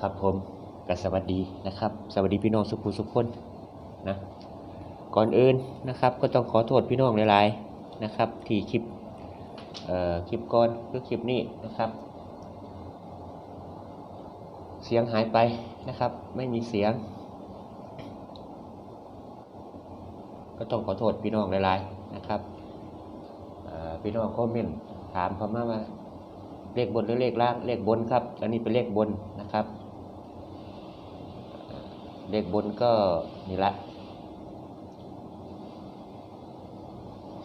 ครับผมก็สวัสดีนะครับ สวัสดีพี่น้องสุขุสุขคนนะก่อนอื่นนะครับ ก็ต้องขอโทษพี่น้องหลายๆนะครับ ที่คลิปเอ่อคลิปก่อนคือคลิปนี้นะครับ เสียงหายไปนะครับ ไม่มีเสียง ก็ต้องขอโทษพี่น้องหลายๆนะครับพี่น้องคอมเมนต์ถามเขามาว่าเลขบนหรือเลขล่างเลขบนครับ อันนี้เป็นเลขบนนะครับ เลขบนก็นี่ละ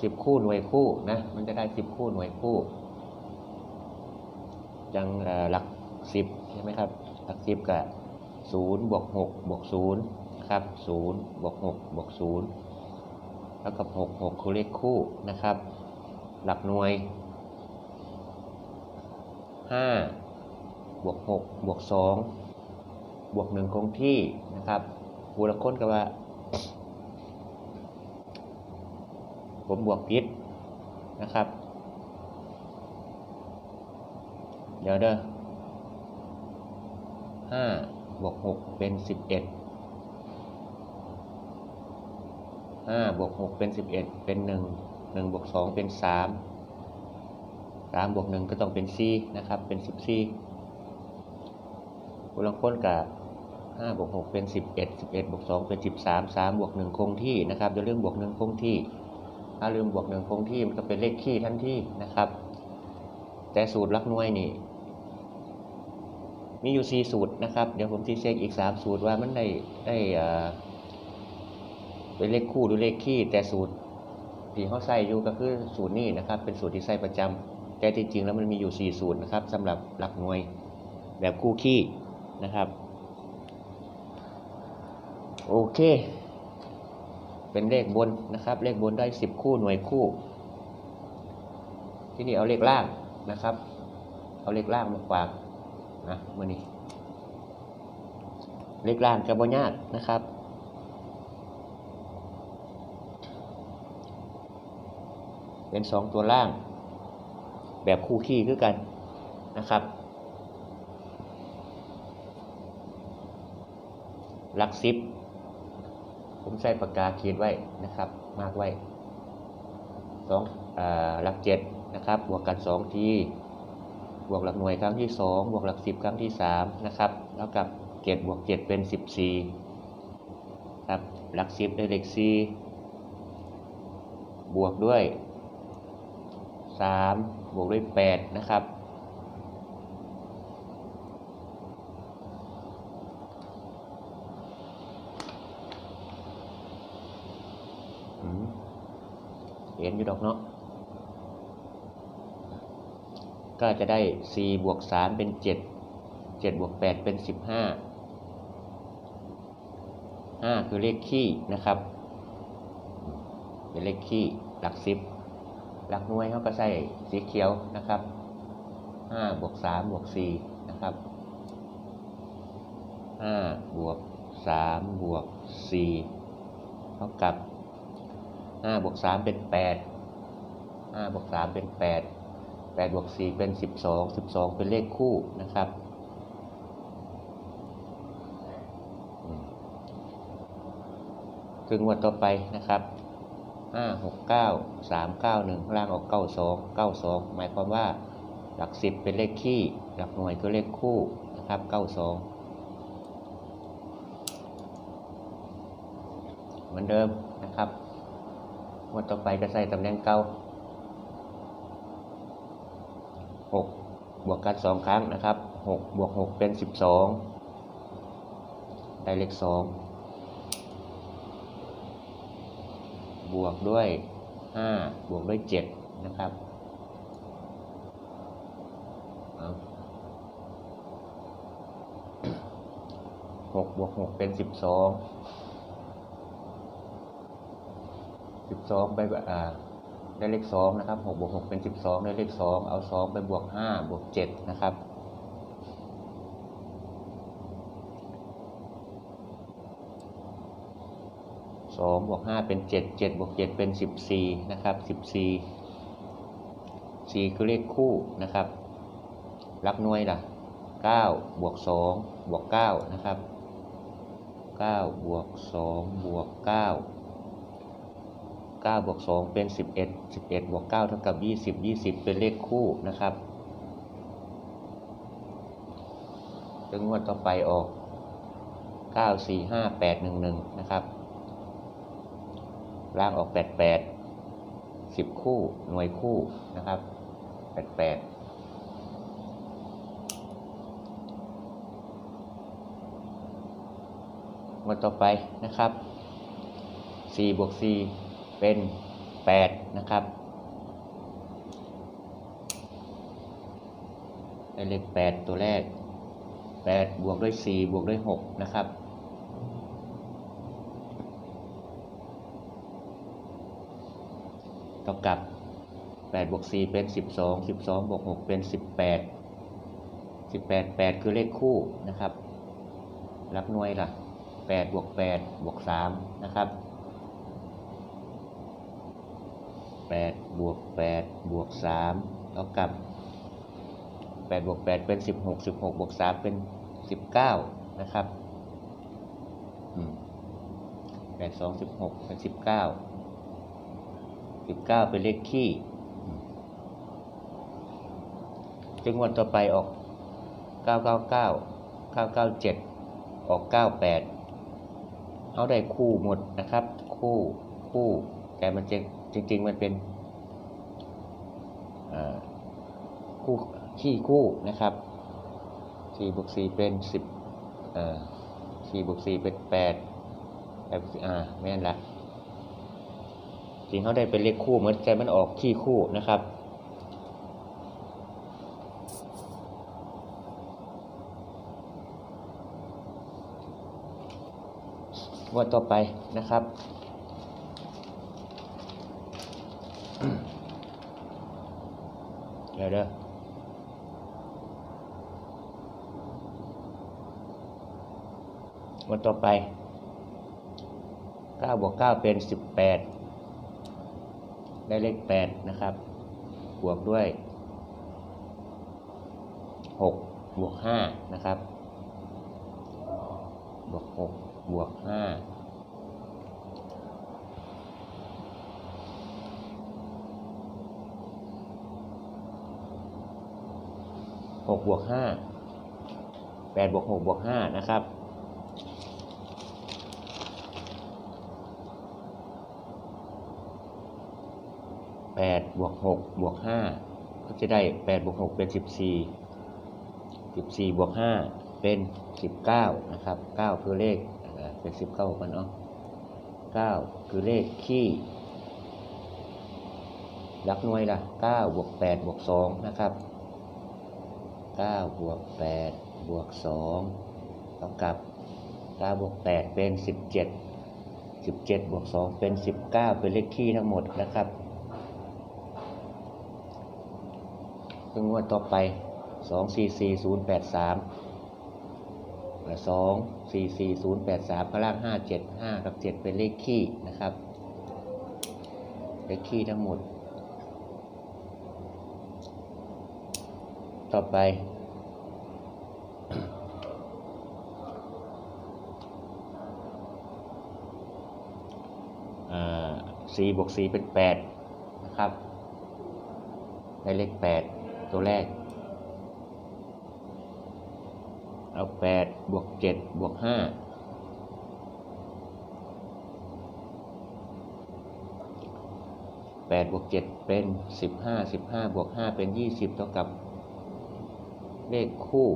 สิบคู่หน่วยคู่นะ มันจะได้สิบคู่หน่วยคู่ยังหลักสิบใช่ไหมครับ หลักสิบกับศูนย์บวกหกบวกศูนย์ครับศูนย์บวกหกบวกศูนย์แล้วกับหกหกคือเลขคู่นะครับ หลักหน่วยห้าบวกหกบวกสอง บวกหนึ่งคงที่นะครับบูรค้นกับว่า ผมบวกพิษนะครับ เดี๋ยวเด้อห้าบวกหกเป็นสิบเอ็ดห้าบวกหกเป็นสิบเอ็ดเป็นหนึ่งหนึ่งบวกสองเป็นสามสามบวกหนึ่งก็ต้องเป็นสี่นะครับ เป็นสิบสี่คูณลังค้นกับ ห้าบวกหกเป็นสิบเอ็ดสิบเอ็ดบวกสองเป็นสิบสามสามบวกหนึ่งคงที่นะครับจะเรื่องบวกหนึ่งคงที่ ถ้าลืมบวกหนึ่งคงที่มันก็เป็นเลขคี่ทันทีนะครับ แต่สูตรลักหน่วยนี่มีอยู่สี่สูตรนะครับ เดี๋ยวผมที่เช็คอีกสามสูตรว่ามันได้ได้อ่าเป็นเลขคู่หรือเลขคี่แต่สูตรที่เขาใส่อยู่ก็คือสูตรนี้นะครับ เป็นสูตรที่ใส่ประจำแต่จริงๆแล้วมันมีอยู่ 4 สูตรนะครับสำหรับหลักหน่วยแบบคู่ขี้นะครับ โอเค เป็นเลขบนนะครับ เลขบนได้ 10 คู่หน่วยคู่ ที่นี่เอาเลขล่างนะครับ เอาเลขล่างมาฝากนะมือนี้เลขล่างจะบ่ยากนะครับเป็นสองตัวล่าง แบบคู่ขี้คือกันนะครับ หลักสิบ ผมใส่ปากกาเขียนไว้นะครับ มากไว้สองอาหลักเจ็ดนะครับ บวกกันสองทีบวกหลักหน่วยครั้งที่สองบวกหลักสิบครั้งที่สามนะครับแล้วกับเจ็ดบวกเจ็ดเป็นสิบสี่ครับหลักสิบได้เลขสี่บวกด้วยสามบวกด้วยแปดนะครับ เห็นอยู่ดอกเนาะก็จะได้สี่บวกสามเป็นเจ็ดเจ็ดบวกแปดเป็นสิบห้าห้าคือเลขคี่นะครับ เป็นเลขคี่หลักสิบหลักหน่วยเขาก็ใส่สีเขียวนะครับห้าบวกสามบวกสี่นะครับห้าบวกสามบวกสี่เท่ากับ ห้าบวกสามเป็นแปดห้าบวกสามเป็นแปดแปดบวกสี่เป็นสิบสองสิบสองเป็นเลขคู่นะครับอืมคืองวดต่อไปนะครับห้าหกเก้าสามเก้าหนึ่งล่างออกเก้าสองเก้าสองหมายความว่าหลักสิบเป็นเลขคี่หลักหน่วยคือเลขคู่นะครับเก้าสองเหมือนเดิมนะครับ งวดต่อไปก็ใส่ตำแหน่งเก้าหกบวกกันสองครั้งนะครับหกบวกหกเป็นสิบสองได้เลขสองบวกด้วยห้าบวกด้วยเจ็ดนะครับหกบวกหกเป็นสิบสอง สิบสองไปอ่าได้เลขสองนะครับหกบวกหกเป็นสิบสองได้เลขสองเอาสองไปบวกห้าบวกเจ็ดนะครับสองบวกห้าเป็นเจ็ดเจ็ดบวกเจ็ดเป็นสิบสี่นะครับสิบสี่สี่คือเลขคู่นะครับรับหน่วยล่ะเก้าบวกสองบวกเก้านะครับเก้าบวกสองบวกเก้า เก้าบวกสองเป็นสิบเอ็ดสิบเอ็ดบวกเก้าเท่ากับยี่สิบยี่สิบเป็นเลขคู่นะครับซึ่งงวดต่อไปออกเก้าสี่ห้าแปดหนึ่งหนึ่งนะครับล่างออกแปดแปดสิบคู่หน่วยคู่นะครับแปดแปดต่อไปนะครับ4บวก4 เป็น 8 นะครับได้เลข 8 ตัวแรก 8 บวกด้วย 4 บวกด้วย 6 นะครับ เท่ากับ 8 บวก 4 เป็น 12 12 บวก 6 เป็น 18 18 8 คือเลขคู่นะครับ รับหน่วยล่ะ8บวก8บวก3นะครับ 8บวก8บวก3เท่ากับ8บวก8เป็น 16 16บวก3เป็น 19 นะครับ8 2 16 เป็น 19 19 เป็นเลขคี่อืมจึงวันต่อไปออก 999 997 ออก 98เขาได้คู่หมดนะครับ คู่ คู่ แต่มันจะ จริง ๆ มันเป็นคู่ขี้คู่นะครับ4บวก4เป็น 10เอ่อ4บวก4เป็น8 8บวก4อ่าแม่นละจริงเขาได้เป็นเลขคู่เหมือนแต่มันออกขี้คู่นะครับงวดต่อไปนะครับ เลยเด้องวดต่อไป9บวก9เป็น 18 ได้เลข 8 นะครับ บวกด้วย 6 บวก 5 นะครับ บวก 6 บวก 5 หกบวกห้าแปดบวกหกบวกห้านะครับแปดบวกหกบวกห้าก็จะได้แปดบวกหกเป็นสิบสี่สิบสี่บวกห้าเป็นสิบเก้านะครับเก้าคือเลขเป็นสิบเก้ากันเนาะเก้าคือเลขขี้หลักหน่วยละเก้าบวกแปดบวกสองนะครับ 9บวก8บวก2เท่ากับ9บวก8เป็น 17 17บวก2เป็น 19 เป็นเลขคี่ทั้งหมดนะครับซึ่งงวดต่อไป 2 4 4 0 8 3และ2 4 4 0 8 3ข้างล่าง 5 7 5 กับ 7 เป็นเลขคี่นะครับ เลขคี่ทั้งหมด ต่อไป สี่บวกสี่เป็นแปดนะครับ ได้เลขแปดตัวแรก เอาแปดบวกเจ็ดบวกห้าแปดบวกเจ็ดเป็นสิบห้าสิบห้าบวกห้าเป็นยี่สิบเท่ากับ เลขคู่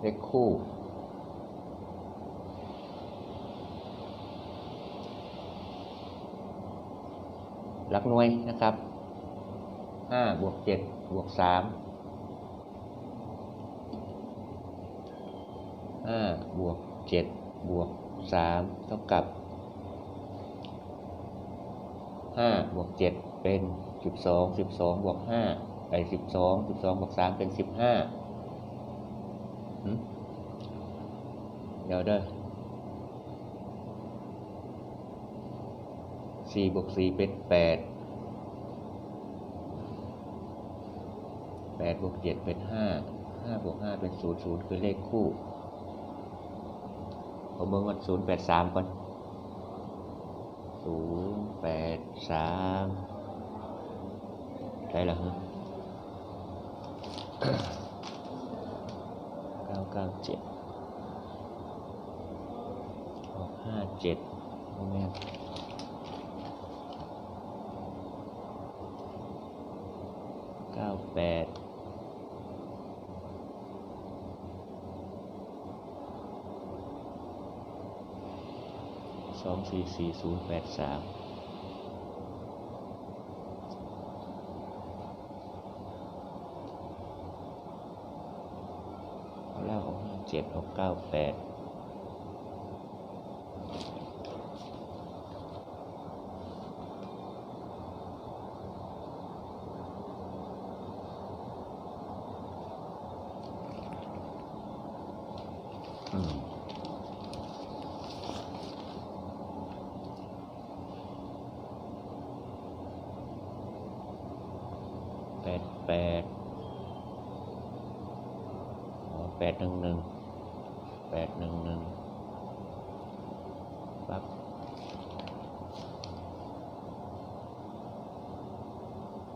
เลขคู่ หลักหน่วยนะครับห้าบวกเจ็ดบวกสามห้าบวกเจ็ดบวกสามเท่ากับห้าบวกเจ็ดเป็น สิบสองสิบสองบวกห้าไปสิบสองสิบสองบวกสามเป็นสิบห้าเดี๋ยวเด้อสี่บวกสี่เป็นแปดแปดบวกเจ็ดเป็นห้าห้าบวกห้าเป็นศูนย์ศูนย์คือเลขคู่ ผมเบิ่งว่าศูนย์แปดสามก่อนศูนย์แปดสาม ใช่หรอฮะเก้าเก้าเจ็ดหกห้าเจ็ดโมเมนเก้าแปดสองสี่สี่ศูนย์แปดสาม เจ็ดหกเก้าแปด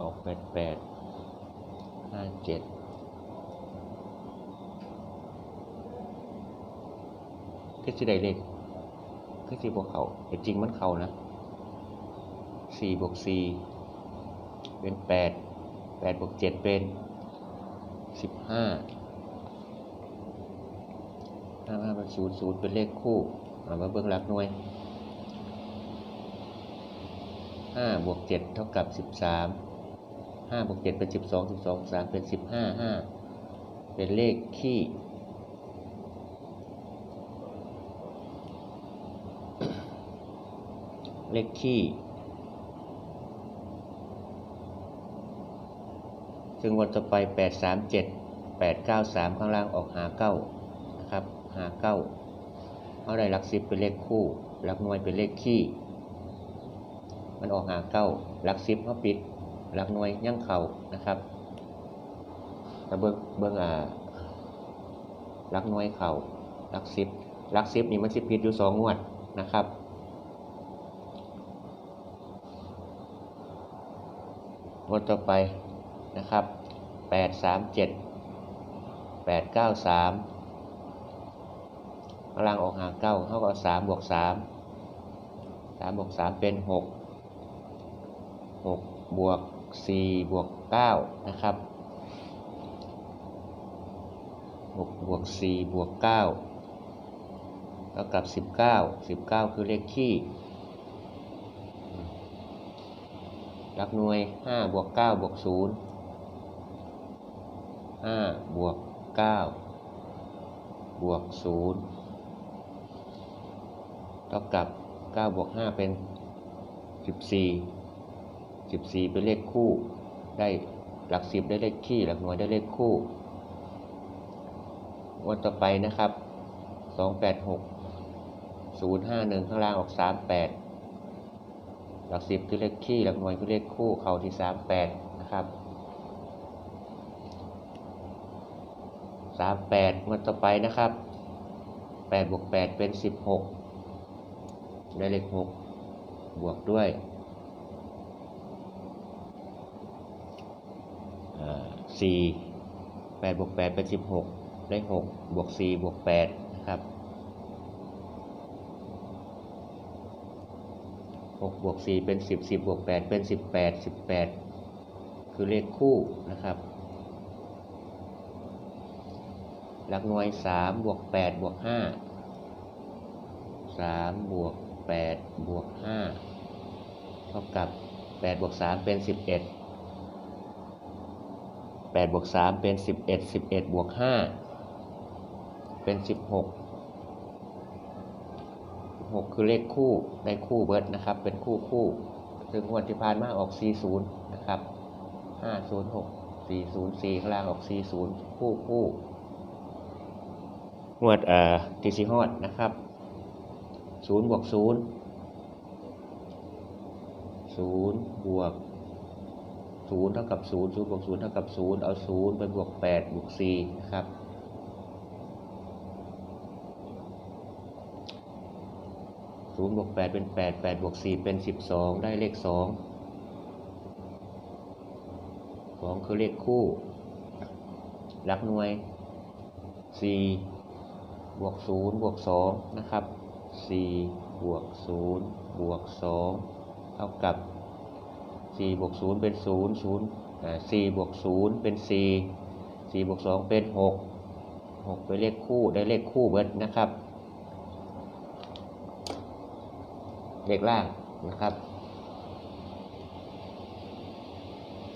ออกแปดแปดห้าเจ็ดคือสิได้เลขคือสี่บวกเขาแต่จริงมันเขานะสี่บวกสี่เป็นแปดแปดบวกเจ็ดเป็นสิบห้าห้าห้าเป็นศูนย์ศูนย์เป็นเลขคู่เอามาเบิ่งหลักหน่วยห้าบวกเจ็ดเท่ากับสิบสาม ห้าบวกเจ็ดเป็นสิบสองสิบสองสามเป็นสิบห้าห้าเป็นเลขขี้เลขขี้ซึ่งวันต่อไป 8 3 7 8 9 3 ข้างล่างออกหาเก้านะครับหาเก้าเอาได้หลักสิบเป็นเลขคู่หลักหน่วยเป็นเลขขี้ มันออกหาเก้าหลักสิบเขาปิด หลักหน่วยยั่งเข่านะครับแต่เบิ้งเบิ้งอ่าหลักหน่วยเข่าหลักสิบหลักสิบนี่มันสิผิดอยู่สองงวดนะครับงวดต่อไปนะครับแปดสามเจ็ดแปดเก้าสามกำลังออกหางเก้าเท่ากับสามบวกสามสามบวกสามเป็นหกหกบวก สี่บวกเก้านะครับหกบวกสี่บวกเก้าเท่ากับสิบเก้าสิบเก้าคือเลขขี้หลักหน่วยห้าบวกเก้าบวกศูนย์ห้าบวกเก้าบวกศูนย์เท่ากับเก้าบวกห้าเป็นสิ สิบสี่เป็นเลขคู่ ได้หลักสิบได้เลขขี้หลักหน่วยได้เลขคู่วันต่อไปนะครับสองแปดหกศูนย์ห้าหนึ่งข้างล่างออกสามแปดหลักสิบคือเลขคี่หลักหน่วยคือเลขคู่เข้าที่สามแปดนะครับสามแปดงวดต่อไปนะครับแปดบวกแปดเป็นสิบหกได้เลขหกบวกด้วย สี่แปดบวกแปดเป็นสิบหกได้หกบวกสี่บวกแปดนะครับหกบวกสี่เป็นสิบสิบบวกแปดเป็นสิบแปดสิบแปดคือเลขคู่นะครับหลักหน่วยสามบวกแปดบวกห้าสามบวกแปดบวกห้าเท่ากับแปดบวกสามเป็นสิ บเอ็ดแปดบวกสามเป็นสิบเอ็ดสิบเอ็ดบวกห้าเป็นสิบหกหกคือเลขคู่ในคู่เบิร์ดนะครับ เป็นคู่คู่ ซึ่งงวดที่ผ่านมาออก 40 นะครับ 506 404 ข้างล่างออก 40 คู่คู่งวดเอ่อทีซีฮอดนะครับ0บวก0 0บวก ศูนย์เท่ากับศูนย์ศูนย์บวกศูนย์เท่ากับศูนย์เอาศูนย์ไปบวกแปดบวกสี่นะครับศูนย์บวกแปดเป็นแปดแปดบวกสี่เป็นสิบสองได้เลขสองสองคือเลขคู่หลักหน่วยสี่บวกศูนย์บวกสองนะครับสี่บวกศูนย์บวกสองเท่ากับ สี่บวกศูนย์เป็นศูนย์ศูนย์สี่บวกศูนย์เป็นสี่สี่บวกสองเป็นหกหกเป็นเลขคู่ได้เลขคู่เบิดนะครับ เลขล่างนะครับ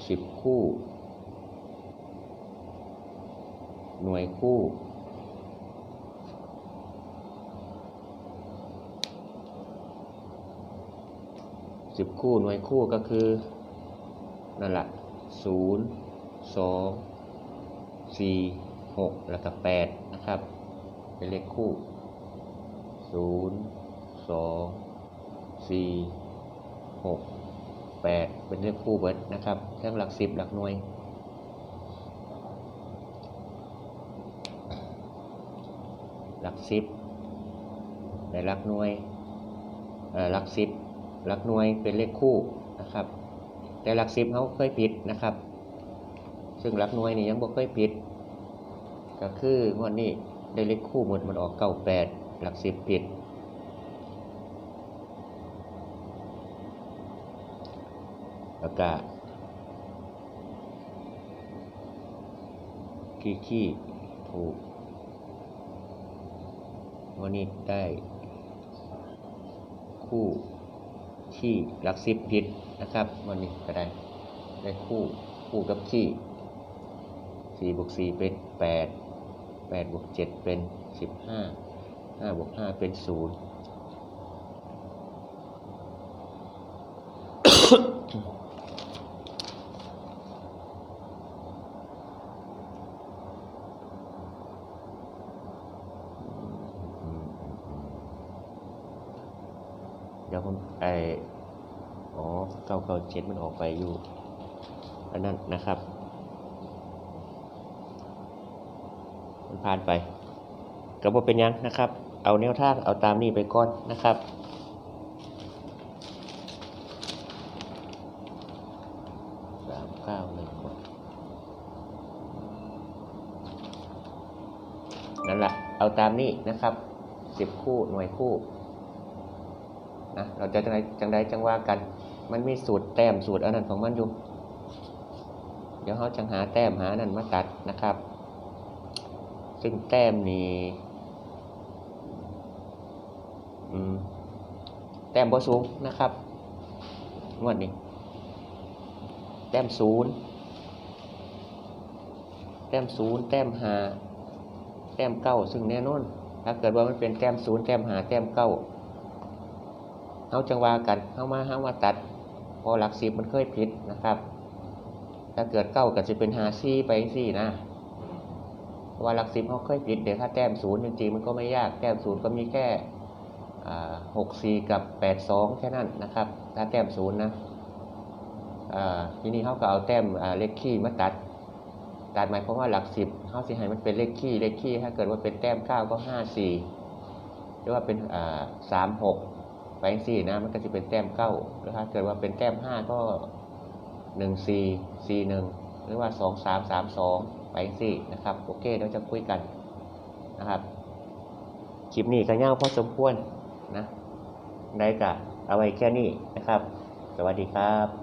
สิบคู่ หน่วยคู่ สิบคู่หน่วยคู่ก็คือนั่นแหละศูนย์สองสี่หกแล้วก็แปดนะครับ เป็นเลขคู่ศูนย์สองสี่หกแปดเป็นเลขคู่เบิดนะครับ ทั้งหลักสิบหลักหน่วยหลักสิบในหลักหน่วยเออหลักสิบ หลักหน่วยเป็นเลขคู่นะครับ แต่หลักสิบเขาเคยผิดนะครับ ซึ่งหลักหน่วยนี่ยังบ่เคยผิด ก็คืองวดนี้ได้เลขคู่หมดมันออกเก้าแปดหลักสิบผิดแล้วก็ขี้ขี้ถูกวันนี้ได้คู่ ขี้หลักสิบผิดนะครับวันนี้ก็ได้ได้คู่คู่กับขี้สี่บวกสี่เป็นแปดแปดบวกเจ็ดเป็นสิบห้าห้าบวกห้าเป็นศูนย์เดี๋ยวผมไอ เก้าเก้าเจ็ดมันออกไปอยู่อันนั้นนะครับ มันผ่านไปก็บ่เป็นยังนะครับ เอาแนวทางเอาตามนี้ไปก่อนนะครับสามเก้าหนึ่งนั่นแหละเอาตามนี้นะครับสิบคู่หน่วยคู่นะเราจะจังใดจังใดจังว่ากัน มันมีสูตรแต้มสูตรอันนั้นของมันอยู่ เดี๋ยวเขาจังหาแต้มหาอันนั้นมาตัดนะครับ ซึ่งแต้มนี้อืมแต้มบ่สูงนะครับงวดนี้แต้มศูนย์แต้มศูนย์แต้มหาแต้มเก้าซึ่งแน่นอนถ้าเกิดว่ามันเป็นแต้มศูนย์แต้มหาแต้มเก้าเอาจังว่ากันเข้ามาห้ามาตัด พอหลักสิบมันเคยผิดนะครับ ถ้าเกิดเก้าก็จะเป็นหาซี่ไปซี่นะว่าหลักสิบเขาเคยผิดเดี๋ยวถ้าแต้มศูนย์จริงๆมันก็ไม่ยากแต้มศูนย์ก็มีแค่หกสี่กับแปดสองแค่นั้นนะครับ ถ้าแต้มศูนย์นะทีนี้เขาก็เอาแต้มเลขขี้มาตัด ตัดหมายความว่าหลักสิบเขาสิให้มันเป็นเลขขี้เลขขี้ถ้าเกิดว่าเป็นแต้มเก้าก็ห้าสี่หรือว่าเป็นสามหก ไปสี่นะมันก็จะเป็นแต้มเก้าหรือถ้าเกิดว่าเป็นแต้มห้าก็หนึ่งสี่สี่หนึ่งหรือว่าสองสามสามสองไปสี่นะครับโอเคเดี๋ยวจะคุยกันนะครับคลิปนี้ก็ยาวพอสมควรนะได้กะเอาไว้แค่นี้นะครับ สวัสดีครับ